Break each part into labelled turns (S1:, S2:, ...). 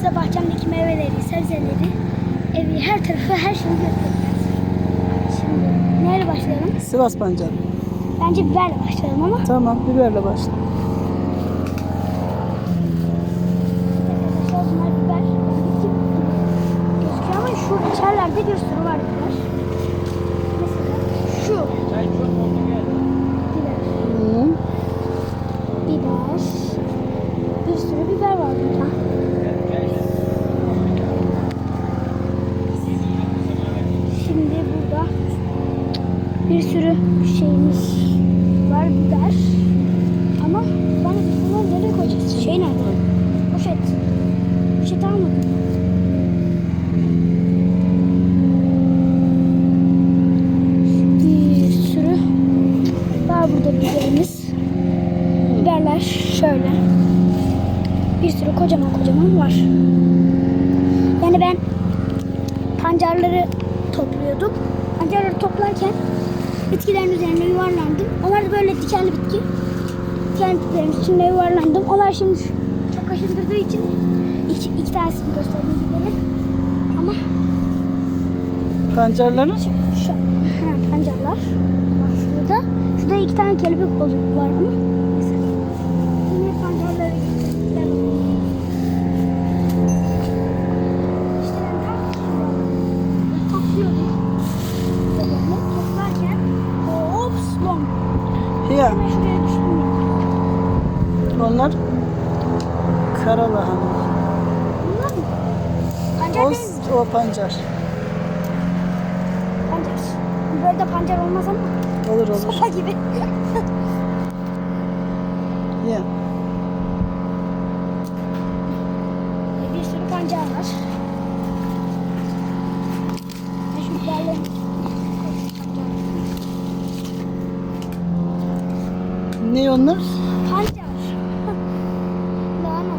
S1: size bahçemdeki meyveleri, sebzeleri, evi, her tarafı, her şeyi göstereceğiz. Şimdi neyle başlayalım?
S2: Sivas pancarı.
S1: Bence biberle başlayalım ama.
S2: Tamam biberle başla.
S1: Arkadaşlar bunlar biber. Gözüküyor ama şu içerlerde bir sürü var biber. Mesela şu. Biber.
S2: Hı.
S1: Biber. Bir sürü biber var burada. Şimdi bir sürü şeyimiz var biber. Ama ben bunları nereye koyacağız? Şey nerede? Poşet. Poşet almadım. Bir sürü var burada biberimiz. Biberler şöyle. Bir sürü kocaman kocaman var. Yani ben pancarları topluyordum. Pancarları toplarken bitkilerin üzerine yuvarlandım. Onlar da böyle dikenli bitki. Dikenli bitkilerin içinde yuvarlandım. Onlar şimdi çok aşındırdığı için iki, iki tanesini gösterdim biberi. Ama
S2: Pancarların
S1: şu, şu ha, pancarlar şurada. Şurada iki tane kelebek var ama
S2: ya onlar kara lahana. O, o pancar.
S1: Pancar. Biberде pancar olmaz ama
S2: Olur olur.
S1: sopa gibi.
S2: Ya.
S1: Bir sürü pancar var. Ben şu biberleri
S2: Ne onlar?
S1: Pancar. Lahana.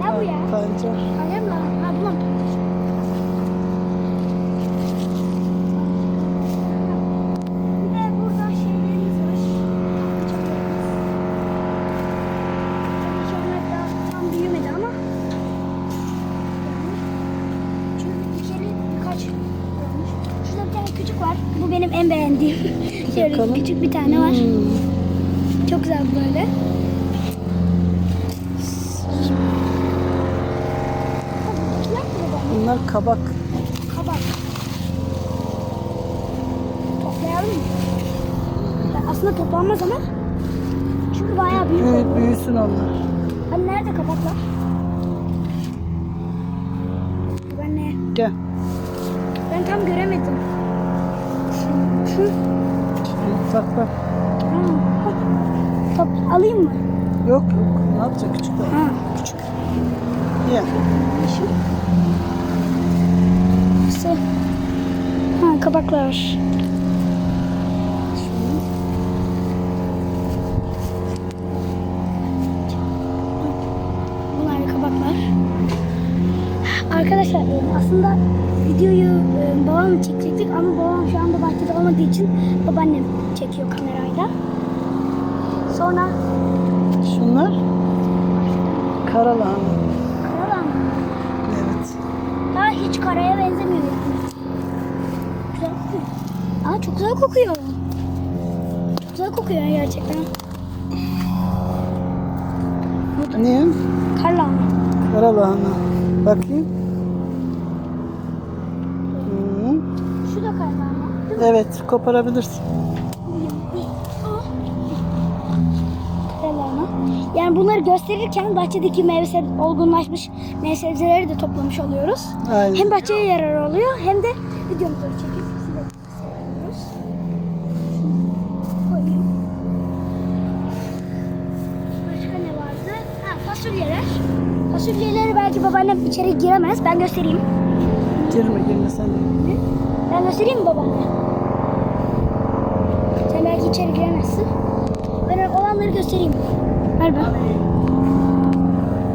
S1: Ne bu ya?
S2: Pancar.
S1: Mı lahana? Ha bu lan pancar. Küçük var. Bu benim en beğendiğim. Şöyle
S2: Bakalım.
S1: küçük bir tane var.
S2: Hmm.
S1: Çok güzel böyle.
S2: Bunlar kabak.
S1: Kabak. Toplayalım mı? Aslında toplanmaz ama. Çünkü bayağı büyük
S2: Büyü,
S1: oluyor.
S2: büyüsün onlar.
S1: Hani nerede kabaklar? Ben ne?
S2: Gel.
S1: Ben tam göremedim. Şu.
S2: Sakla.
S1: Ha, Top alayım mı?
S2: Yok yok. Ne yapacak küçükler?
S1: Ha, küçük.
S2: Ya.
S1: Şu. Ha, kabaklar. Kabaklar. Arkadaşlar e, aslında videoyu e, babamla çekecektik ama babam şu anda bahçede olmadığı için babaannem çekiyor kamerayla. Sonra
S2: Şunlar kara lahana.
S1: karalan
S2: Evet.
S1: daha hiç karaya benzemiyor. Güzel kokuyor. Aa çok güzel kokuyor. Çok güzel kokuyor gerçekten.
S2: Ne?
S1: Karlan.
S2: Kara lahana. Bakayım.
S1: Şu da mi?
S2: Evet koparabilirsin.
S1: Karalahana. Yani bunları gösterirken bahçedeki meyve olgunlaşmış meyve sebzeleri de toplamış oluyoruz.
S2: Aynen.
S1: Hem bahçeye yarar oluyor hem de videomuzu çekip size seviyoruz. Koyayım. Başka ne vardı? Ha fasulyeler. Fasulyeleri belki babaannem içeri giremez. Ben göstereyim.
S2: Girme girme sen.
S1: Ben göstereyim mi babaanne? Sen belki içeri giremezsin. Olanları göstereyim. Ver ben.